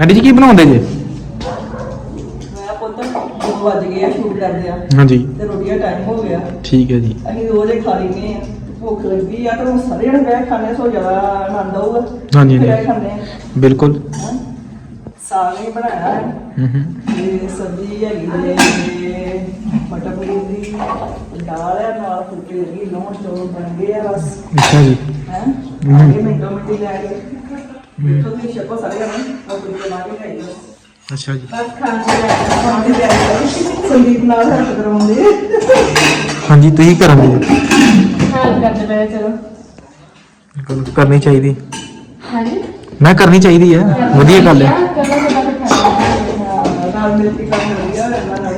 Aunty ਜੀ ਕੀ ਬਣਾਉਂਦੇ ਜੇ? ਮੈਂ ਪੁੱਤ ਦੋ ਵੱਜ ਗਏ ਆ ਸ਼ੂਟ ਕਰਦੇ ਆ। ਹਾਂਜੀ। ਤੇ ਰੋਟੀ ਦਾ ਟਾਈਮ ਹੋ ਗਿਆ। ਠੀਕ ਹੈ ਜੀ। ਅਸੀਂ ਰੋਜ਼ ਹੀ ਖਾ ਆ। ਭੁੱਖ ਲੱਗੀ ਆ ਤੇ ਹੁਣ ਸਾਰੇ ਜਣੇ ਬੈਠ ਖਾਣੇ ਸੋ ਜ਼ਿਆਦਾ ਆਨੰਦ ਆਊਗਾ। ਹਾਂਜੀ, ਹਾਂਜੀ। ਇਹ ਖਾਂਦੇ ਆ। ਬਿਲਕੁਲ। ਸਾਗ ਹੀ ਬਣਾਇਆ ਹੈ। ਹੂੰ ਹੂੰ। ਤੇ ਸਬਜ਼ੀ ਹੈਗੀ ਹੈ ਤੇ ਮਟਰ ਪਨੀਰ ਦੀ ਦਾਲ ਹੈ ਨਾਲ ਫੁਲਕੇ ਲੱਗੀ ਲੋਣ ਚੋਲ ਬਣ ਗਏ ਆ ਬਸ। ਅੱਛਾ ਜੀ। ਹੈ? ਹਮ। ਆਗੇ ਮਿੰਟੋ ਮਿੰਟੀ ਲੈ ਕੇ। ਸਾਰੇ ਜਣੇ ਕੇ ਖਾਈਓ ਅੱਛਾ ਜੀ। ਬਸ ਖਾਣ ਦੀ ਤਿਆਰੀ ਖਾਣ ਦੀ ਤਿਆਰੀ ਕਰੋ। ਸੰਦੀਪ ਨਾਲ ਹੱਥ ਕਰਾਉਂਦੇ ਹਾਂਜੀ ਤੁਸੀਂ ਕਰਾਂਗੇ। ਹਾਂ ਕਰਦੇ ਪਏ ਚਲੋ ਬਿਲਕੁਲ ਕਰਨੀ ਚਾਹੀਦੀ। ਹਾਂਜੀ? ਮੈਂ ਕਰਨੀ ਚਾਹੀਦੀ ਹੈ ਵਧੀਆ ਗੱਲ ਹੈ ਚਲੋ ਚਲੋ ਫਿਰ ਖਾਂਦੇ ਹਾਂ। ਨਾਲ ਮਿਲ ਕੇ ਕੰਮ ਵਧੀਆ ਰਹਿਣਾ ਨਾਲ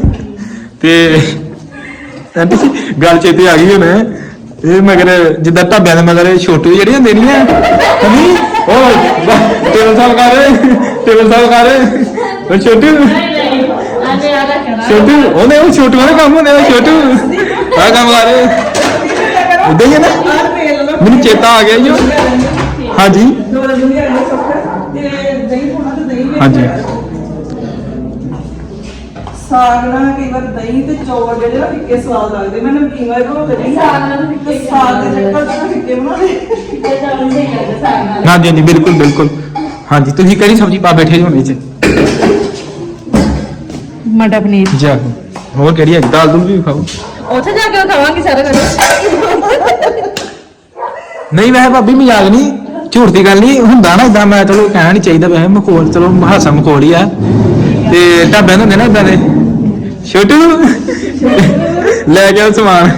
ਤੇ ਆਂਟੀ ਜੀ ਗੱਲ ਚੇਤੇ ਆ ਗਈ ਹੁਣ। ਇਹ ਮਗਰ ਜਿੱਦਾਂ ਢਾਬਿਆਂ ਦੇ ਮਗਰ ਛੋਟੂ ਜਿਹੜੀ ਹੁੰਦੇ ਨਹੀਂ ਆ ਨਹੀਂ ਉਹ ਟੇਬਲ ਸਾਹਿਬ ਕਰ ਟੇਬਲ ਸਾਹਿਬ ਕਰ ਉਹ ਛੋਟੂ। ਨਹੀਂ ਨਹੀਂ ਆਨੇ ਆ ਰੱਖਣਾ ਛੋਟੂ ਉਹਨੇ ਕੰਮ ਹੁੰਦੇ, ਛੋਟੂ। ਆ ਕੰਮ ਕਰ ਉਦਾਂ ਹੀ ਹੈ ਨਾ? ਮੈਨੂੰ ਚੇਤਾ ਆ ਗਿਆ ਜੀ ਹਾਂਜੀ। ਹਾਂਜੀ। ਸਾਗ ਨਾਲ ਕਈ ਵਾਰ ਦਹੀਂ ਤੇ ਚੌਲ ਜਿਹੜੇ ਨਾ ਫਿੱਕੇ ਸਵਾਦ ਲੱਗਦੇ। ਮੈਂ ਨਮਕੀਨ ਵਾਲੇ ਬਣਾਉਂਦੇ ਨਹੀਂ ਸਾਗ ਨਾਲ ਫਿੱਕੇ ਸਾਗ ਦੇ ਚੱਕਰ ਚ ਫਿੱਕੇ ਬਣਾਉਂਦੇ। ਇਹ ਤਾਂ ਉਹਨੇ ਕਰਦੇ ਸਾਗ ਨਾਲ। ਹਾਂਜੀ ਹਾਂਜੀ ਬਿਲਕੁਲ ਬਿਲਕੁਲ। ਹਾਂਜੀ ਤੁਸੀਂ ਕਿਹੜੀ ਸਬਜ਼ੀ ਪਾ ਬੈਠੇ ਹੋ ਵਿੱਚ? ਮਟਰ ਪਨੀਰ। ਜਾ ਹੋਰ ਕਿਹੜੀ ਹੈ ਦਾਲ ਦੂਲ ਵੀ ਖਾਓ। ਉੱਥੇ ਜਾ ਕੇ ਖਾਵਾਂਗੇ ਸਾਰਾ ਕੁਝ। ਨਹੀਂ ਵੈਸੇ ਭਾਬੀ ਮਜ਼ਾਕ ਨਹੀਂ। ਝੂਠ ਦੀ ਗੱਲ ਨਹੀਂ। ਹੁੰਦਾ ਨਾ ਇਦਾਂ ਮੈਂ ਚਲੋ ਕਹਿਣਾ ਨਹੀਂ ਚਾਹੀਦਾ ਵੈਸੇ ਮਖੌਲ ਚਲੋ ਹਾਸਾ ਮਖੌਲ ਹੀ ਆ। ਤੇ ਢਾਬਿਆਂ ਦੇ ਹੁੰਦੇ ਨਾ ਇਦਾਂ ਦੇ? ਛੋਟੂ ਲੈ ਗਿਆ ਸਮਾਨ।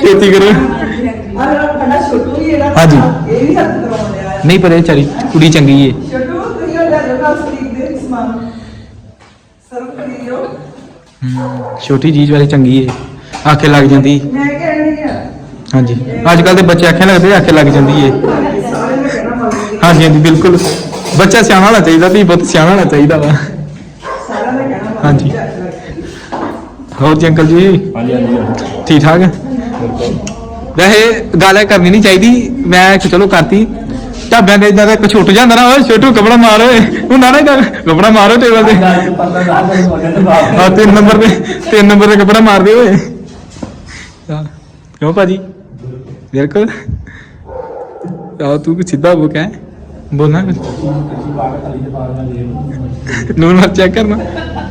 ਛੇਤੀ ਕਰੋ। ਆਹ ਸਾਡਾ ਛੋਟੂ ਹੀ ਇਹਦਾ ਹਾਂਜੀ। ਇਹ ਵੀ ਹੱਥ ਕਰਾਉਂਦੇ ਆ ਨਹੀਂ, ਪਰ ਇਹ ਚਾਰੀ ਕੁੜੀ ਚੰਗੀ ਏ। ਛੋਟੂ ਤੁਸੀਂ ਉਹ ਲੈ ਜਾਓ ਨਾਲ ਦੇ ਸਮਾਨ ਸਰਵ ਕਰੀ ਦਿਓ ਛੋਟੀ ਚੀਜ਼ ਵਾਲੀ ਚੰਗੀ ਏ। ਆਖੇ ਲੱਗ ਜਾਂਦੀ। ਮੈਂ ਕਹਿਣੀ ਆ ਹਾਂਜੀ। ਅੱਜ ਕੱਲ ਦੇ ਬੱਚੇ ਆਖੇ ਲੱਗਦੇ ਆਖੇ ਲੱਗ ਜਾਂਦੀ ਏ। ਸਾਰੇ ਨੇ ਕਹਿਣਾ ਮੰਨਦੇ ਹਾਂਜੀ ਹਾਂਜੀ, ਬਿਲਕੁਲ। ਬੱਚਾ ਸਿਆਣਾ ਹੋਣਾ ਚਾਹੀਦਾ ਵੀ ਬਹੁਤ ਸਿਆਣਾ ਹੋਣਾ ਚਾਹੀਦਾ ਵਾ। ਸਾਰਾ ਨੇ ਕਹਿਣਾ ਮੰਨਦੇ ਹਾਂਜੀ। ਹੋਰ ਜੀ ਅੰਕਲ ਜੀ? ਹਾਂਜੀ ਹਾਂਜੀ। ਠੀਕ ਠਾਕ? ਵੈਸੇ ਗੱਲ ਕਰਨੀ ਨਹੀਂ ਚਾਹੀਦੀ ਮੈਂ ਕਿ ਚਲੋ ਕਰਤੀ। ਢਾਬਿਆਂ ਦੇ ਇਦਾਂ ਦਾ ਇੱਕ ਛੁੱਟ ਜਾਂਦਾ ਨਾ ਓਏ ਛੋਟੂ ਕਪੜਾ ਮਾਰ ਓਏ। ਹੁੰਦਾ ਨਾ ਕਪੜਾ ਮਾਰੋ ਟੇਬਲ ਤੇ। ਆ ਤਿੰਨ ਨੰਬਰ ਤੇ ਤਿੰਨ ਨੰਬਰ ਤੇ ਕਪੜਾ ਮਾਰਦੇ ਓਏ। ਹਾਂ। ਕਿਉਂ ਭਾਜੀ? ਬਿਲਕੁਲ। ਆਹ ਤੂੰ ਕੁਛ ਸਿੱਧਾ ਬੋ ਕਹਿ ਬੋਲਣਾ ਨੂਨ ਮਤ ਚੈੱਕ ਕਰਨਾ।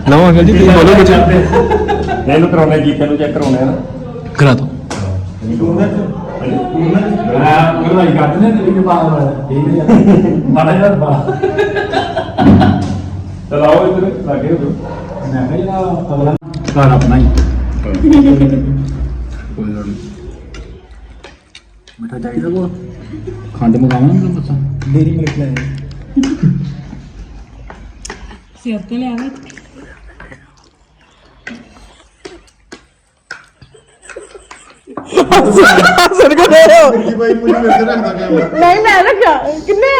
ਲਓ ਅੰਕਲ ਜੀ ਤੁਸੀਂ ਬੋਲੋ ਕੁਛ ਇਹਨੂੰ ਕਰਾਉਣੇ ਜੀ ਤੈਨੂੰ ਚੈੱਕ ਕਰਾਉਣੇ ਆ ਨਾ। ਕਰਾ ਦੋ। ਚਲਾਓ ਇਧਰ ਲੱਗੇ ਹੋ। ਸਾਰਾ ਆਪਣਾ ਹੀ ਮਿੱਠਾ ਚਾਹੀਦਾ ਕੋ ਖੰਡ ਮਗਾਵਾਂ? ਨਾ ਬੱਚਾ ਡੇਰੀ ਮਿਲਕ ਲੈ ਸਿਰ ਤੇ ਲਿਆਵੇ ਸਰ ਕੋ ਦੇ ਰਹੇ ਹੋ ਨਹੀਂ ਮੈਂ ਰੱਖਿਆ ਕਿੰਨੇ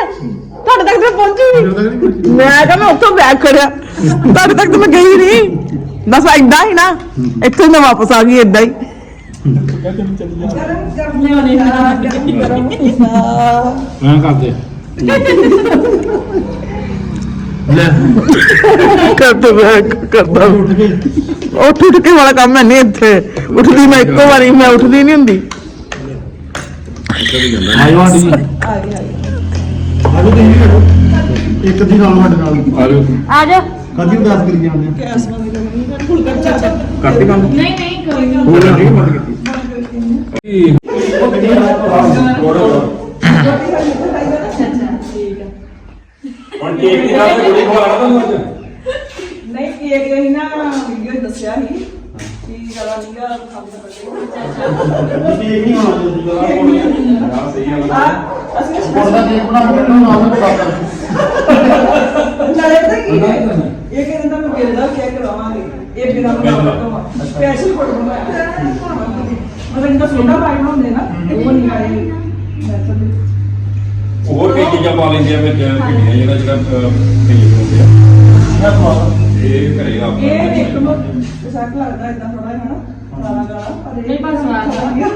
ਤੁਹਾਡੇ ਤੱਕ ਤਾਂ ਪਹੁੰਚੀ। ਮੈਂ ਕਿਹਾ ਮੈਂ ਉੱਥੋਂ ਬੈਗ ਕਰਿਆ ਤੁਹਾਡੇ ਤੱਕ ਤਾਂ ਮੈਂ ਗਈ ਨਹੀਂ ਬਸ ਏਦਾਂ ਹੀ ਨਾ ਇੱਥੋਂ ਹੀ ਮੈਂ ਵਾਪਸ ਆ ਗਈ ਏਦਾਂ ਹੀ। ਹਾਂ ਕਰ ਦੇ ਲੈ। ਕਰਦਾ ਮੈਂ ਕਰਦਾ। ਉੱਠ ਉੱਠ ਕੇ ਵਾਲਾ ਕੰਮ ਹੈ ਨਹੀਂ ਇੱਥੇ। ਉੱਠਦੀ ਮੈਂ ਇੱਕੋ ਵਾਰੀ ਮੈਂ ਉੱਠਦੀ ਨਹੀਂ ਹੁੰਦੀ। ਆਇਓ ਆਂਟੀ ਜੀ। ਇੱਕ ਦੀ ਨਾਲ ਸਾਡੇ ਨਾਲ। ਆਇਓ ਆ ਜਾ ਕਦੀ ਉਦਾਸ ਕਰੀ ਜਾਂਦੇ ਆ। ਕਰਦੇ ਕੰਮ। ਨਹੀਂ ਨਹੀਂ ਕੋਈ ਨਹੀਂ। ਬੰਦ ਕੀਤੀ ਦੀ ਖਵਾ ਲਾ ਤੁਹਾਨੂੰ ਨਹੀਂ ਕੇਕ ਦੇ ਨਾ ਵੀਡੀਓ ਦੱਸਿਆ ਸੀ ਕਿ ਜਰਾ ਨੀਗਾ ਕੰਮ ਕਰਦੇ ਇਹ ਨਹੀਂ ਹੋਣਾ ਚਾਹੀਦਾ ਹਾਂ ਸਹੀ ਹੈ ਆ। ਅਸੀਂ ਉਹਦਾ ਕੇਕ ਬਣਾ ਕੇ ਉਹਨੂੰ ਨਾਲ ਬਣਾ ਨਾਲੇ ਤਾਂ ਕੀ ਹੈ? ਇਹ ਕਹਿੰਦਾ ਮੈਂ ਮੇਰੇ ਦਾ। ਕੇਕ ਕਰਾਵਾਂਗੇ ਇਹ ਬਿਨਾਂ ਬਣਾਵਾ ਸਪੈਸ਼ਲ ਕੋਡ ਬਣਾਇਆ ਮਤਲਬ ਇਹਦਾ ਸੋਡਾ ਪਾਈ ਹੁੰਦੇ ਨਾ ਉਹ ਨਹੀਂ ਆਏ। ਮੈਂ ਤਾਂ ਹੋਰ? ਕਈ ਚੀਜ਼ਾਂ ਪਾ ਲੈਂਦੇ ਆ ਵਿੱਚ ਕਿੰਨੀਆਂ ਜਿਹੜਾ ਜਿਹੜਾ ਕੇਕ ਹੁੰਦੇ ਆ। ਇਹ ਕਰੇਗਾ ਇਹ ਇੱਕ ਨੂੰ ਸੱਟ ਲੱਗਦਾ ਇਦਾਂ ਥੋੜਾ ਜਿਹਾ ਨਾ ਗਾਲਾ ਗਾਲਾ। ਪਰ ਇਹ ਨਹੀਂ, ਪਰ ਸਵਾਦ ਆ। ਆ। ਗਿਆ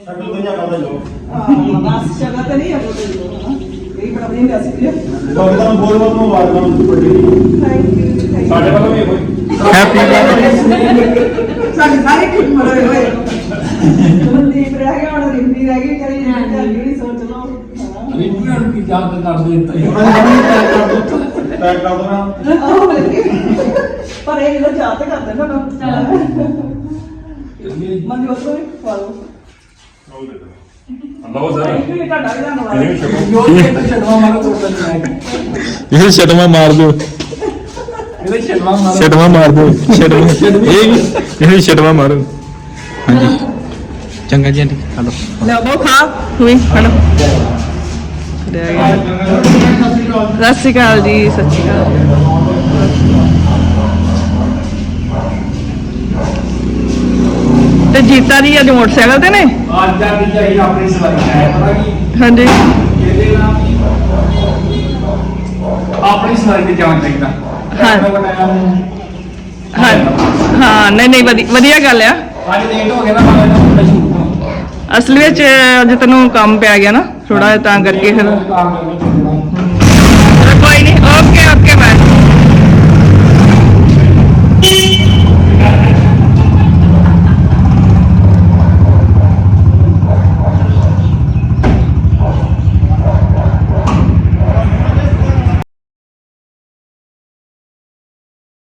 ਸਾਡੇ ਦੁਨੀਆ ਕਰਦਾ ਜੋ ਹਾਂ ਬਸ ਸ਼ਗਨ ਤੇ ਨਹੀਂ ਅਗੋ ਤੇ ਇਹ ਬੜਾ ਵਧੀਆ ਸੀ ਵੀਰੇ ਬਾਬਾ ਦਾ ਬਹੁਤ ਬਹੁਤ ਮੁਬਾਰਕਾਂ ਨੂੰ ਵੱਡੀ ਥੈਂਕ ਯੂ ਸਾਡੇ ਵੱਲੋਂ ਵੀ ਇਹੋ ਹੀ। ਹੈਪੀ ਬਰਥਡੇ ਸਾਡੇ ਸਾਰੇ ਠੀਕ ਮਰੇ ਹੋਏ ਮਨਦੀਪ ਰਹਿ ਗਿਆ ਹੁਣ ਰਿੰਪੀ ਰਹਿ ਗਈ ਕਰੀ ਜਿਹੜੀ ਸੋਚ ਲਓ ਹਾਂ। ਨੂੰ ਯਾਦ ਕਰ ਦਿੱਤਾ ਉਹਨਾਂ ਨੇ ਪੈਕ ਕਰ ਦਿੱਤਾ ਪੈਕ ਕਰ ਦੇਣਾ। ਆਹੋ ਲੱਗੀ। ਪਰ ਇਹ ਜਿਹੜਾ ਚਾਹਤ ਕਰਦੇ ਨਾ ਨਾ ਮਨ ਜੋ ਸੋਈ ਫਾਲੋ ਲਓ ਸਰ। ਥੈਂਕ ਯੂ ਤੁਹਾਡਾ ਵੀ ਧੰਨਵਾਦ। ਇਹਨੇ ਵੀ ਛਕੋ ਜੋ ਇਹ ਛਡਵਾ ਮਾਰੋ ਤੋੜਦਾ ਨਹੀਂ ਇਹ ਛਟਵਾ ਮਾਰ ਦਿਓ। ਇਹਦੇ ਛਡਵਾ ਮਾਰੋ ਛਟਵਾ ਮਾਰ ਦਿਓ। ਛਟਵਾ ਇਹ ਵੀ ਇਹ ਛਟਵਾ ਮਾਰੋ ਹਾਂਜੀ। ਚੰਗਾ ਜੀ ਆਂਟੀ। ਹਲੋ ਲੈ ਬਹੁ ਖਾ। ਤੂੰ ਵੀ ਹਲੋ ਸਤਿ ਸ਼੍ਰੀ ਅਕਾਲ ਜੀ ਸਤਿ ਸ਼੍ਰੀ ਅਕਾਲ। ਤੇ ਜੀਤਾ ਜੀ ਅੱਜ ਮੋਟਰਸਾਈਕਲ ਤੇ ਨੇ? ਅੱਜ ਦੀ ਚਾਹੀਦੀ ਆਪਣੀ ਸਵਾਰੀ ਹੈ ਪਤਾ ਕੀ? ਹਾਂਜੀ। ਇਹਦੇ ਨਾਲ ਆਪਣੀ ਸਵਾਰੀ ਤੇ ਜਾਣ ਚਾਹੀਦਾ। ਹਾਂ। ਹਾਂ ਨਹੀਂ ਨਹੀਂ ਵਧੀ- ਵਧੀਆ ਗੱਲ ਆ। ਅੱਜ ਲੇਟ ਹੋ ਗਿਆ ਨਾ ਮੈਂ ਤੋਂ ਅਸਲ ਵਿੱਚ ਅੱਜ ਤੈਨੂੰ ਕੰਮ ਪਿਆ ਗਿਆ ਨਾ ਥੋੜਾ ਤਾਂ ਕਰਕੇ ਫਿਰ। ਕੋਈ ਨਹੀਂ ਓਕੇ ਓਕੇ